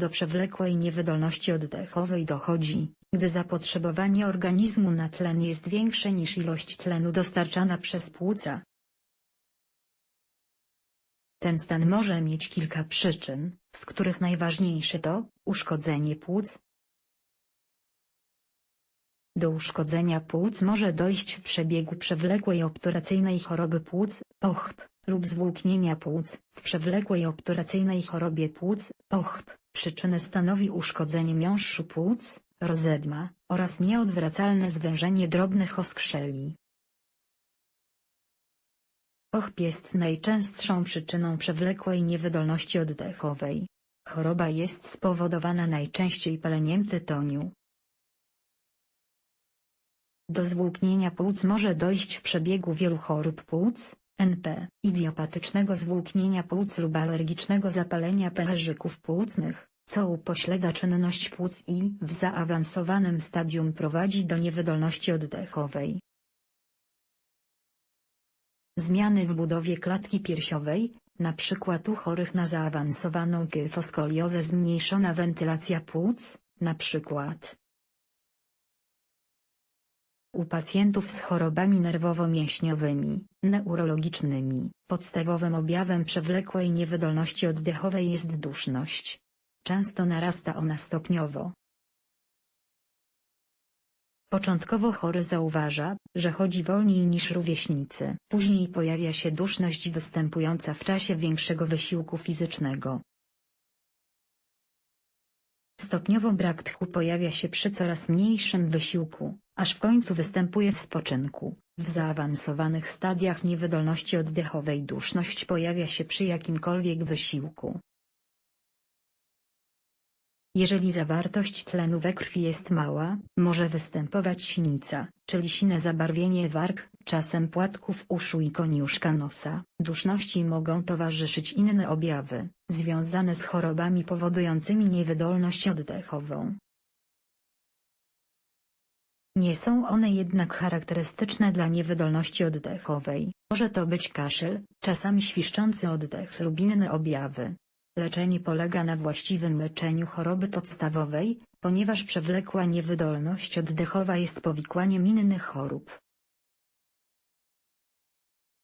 Do przewlekłej niewydolności oddechowej dochodzi, gdy zapotrzebowanie organizmu na tlen jest większe niż ilość tlenu dostarczana przez płuca. Ten stan może mieć kilka przyczyn, z których najważniejsze to uszkodzenie płuc. Do uszkodzenia płuc może dojść w przebiegu przewlekłej obturacyjnej choroby płuc, OCHP, lub zwłóknienia płuc. W przewlekłej obturacyjnej chorobie płuc, OCHP, przyczynę stanowi uszkodzenie miąższu płuc, rozedma, oraz nieodwracalne zwężenie drobnych oskrzeli. OCHP jest najczęstszą przyczyną przewlekłej niewydolności oddechowej. Choroba jest spowodowana najczęściej paleniem tytoniu. Do zwłóknienia płuc może dojść w przebiegu wielu chorób płuc, NP, idiopatycznego zwłóknienia płuc lub alergicznego zapalenia pęcherzyków płucnych, co upośledza czynność płuc i w zaawansowanym stadium prowadzi do niewydolności oddechowej. Zmiany w budowie klatki piersiowej, np. u chorych na zaawansowaną kyfoskoliozę zmniejszona wentylacja płuc, np. U pacjentów z chorobami nerwowo-mięśniowymi, neurologicznymi, podstawowym objawem przewlekłej niewydolności oddechowej jest duszność. Często narasta ona stopniowo. Początkowo chory zauważa, że chodzi wolniej niż rówieśnicy. Później pojawia się duszność występująca w czasie większego wysiłku fizycznego. Stopniowo brak tchu pojawia się przy coraz mniejszym wysiłku, aż w końcu występuje w spoczynku. W zaawansowanych stadiach niewydolności oddechowej duszność pojawia się przy jakimkolwiek wysiłku. Jeżeli zawartość tlenu we krwi jest mała, może występować sinica, czyli sine zabarwienie warg, czasem płatków uszu i koniuszka nosa. Duszności mogą towarzyszyć inne objawy, związane z chorobami powodującymi niewydolność oddechową. Nie są one jednak charakterystyczne dla niewydolności oddechowej. Może to być kaszel, czasami świszczący oddech lub inne objawy. Leczenie polega na właściwym leczeniu choroby podstawowej, ponieważ przewlekła niewydolność oddechowa jest powikłaniem innych chorób.